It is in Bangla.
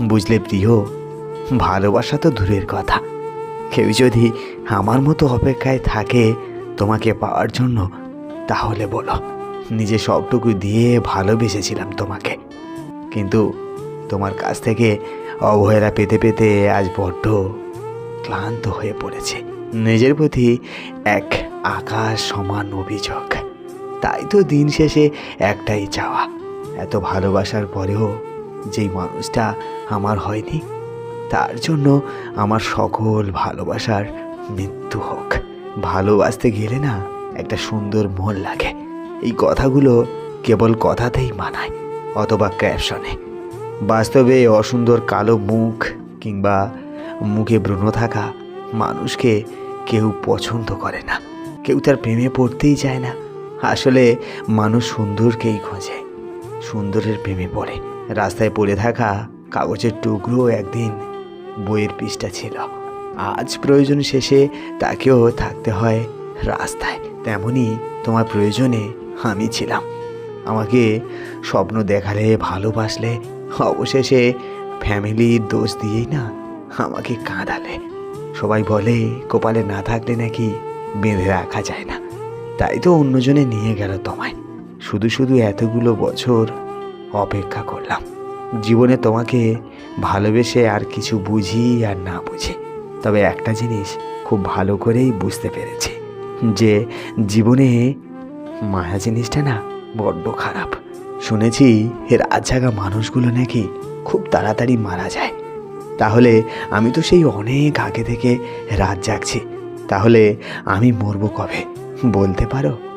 বুঝলে প্রিয়, ভালোবাসা তো দূরের কথা। কেউ যদি আমার মতো অপেক্ষায় থাকে তোমাকে পাওয়ার জন্য, তাহলে বলো, নিজে সবটুকু দিয়ে ভালোবেসেছিলাম তোমাকে। কিন্তু তোমার কাছ থেকে অবহেলা পেতে পেতে আজ বড্ড ক্লান্ত হয়ে পড়েছে। নিজের প্রতি এক আকাশ সমান অভিযোগ। তাই তো দিন শেষে একটাই চাওয়া, এত ভালোবাসার পরেও যেই মানুষটা আমার হয়নি, তার জন্য আমার সকল ভালোবাসার মৃত্যু হোক। ভালোবাসতে গেলে না একটা সুন্দর মন লাগে। এই কথাগুলো কেবল কথাতেই মানায়, অথবা ক্যাপশনে বাস্তবে অসুন্দর কালো মুখ কিংবা মুখে ব্রণ থাকা মানুষকে কেউ পছন্দ করে না। কেউ তার প্রেমে পড়তেই চায় না। আসলে মানুষ সুন্দরকেই খোঁজে, সুন্দরের প্রেমে পড়ে। রাস্তায় পড়ে থাকা কাগজের টুকরো একদিন বইয়ের পৃষ্ঠা ছিল। আজ প্রয়োজন শেষে তাকেও থাকতে হয় রাস্তায়। তেমনি তোমার প্রয়োজনে আমি ছিলাম। আমাকে স্বপ্ন দেখালে, ভালোবাসলে, অবশেষে ফ্যামিলির দোষ দিয়েই না আমাকে কাঁদালে। সবাই বলে, কপালে না থাকলে নাকি বেঁধে রাখা যায় না। তাই তো অন্যজনে নিয়ে গেল তোমায়। শুধু শুধু এতগুলো বছর অপেক্ষা করলাম। জীবনে তোমাকে ভালোবেসে আর কিছু বুঝি আর না বুঝি। তবে একটা জিনিস খুব ভালো করেই বুঝতে পেরেছি, যে জীবনে মায়া জিনিসটা না বড্ড খারাপ। শুনেছি এর আজাগা মানুষগুলো নাকি খুব তাড়াতাড়ি মারা যায়। তাহলে আমি তো সেই অনেক আগে থেকে রাত জাগছি। তাহলে আমি মরবো কবে, বলতে পারো?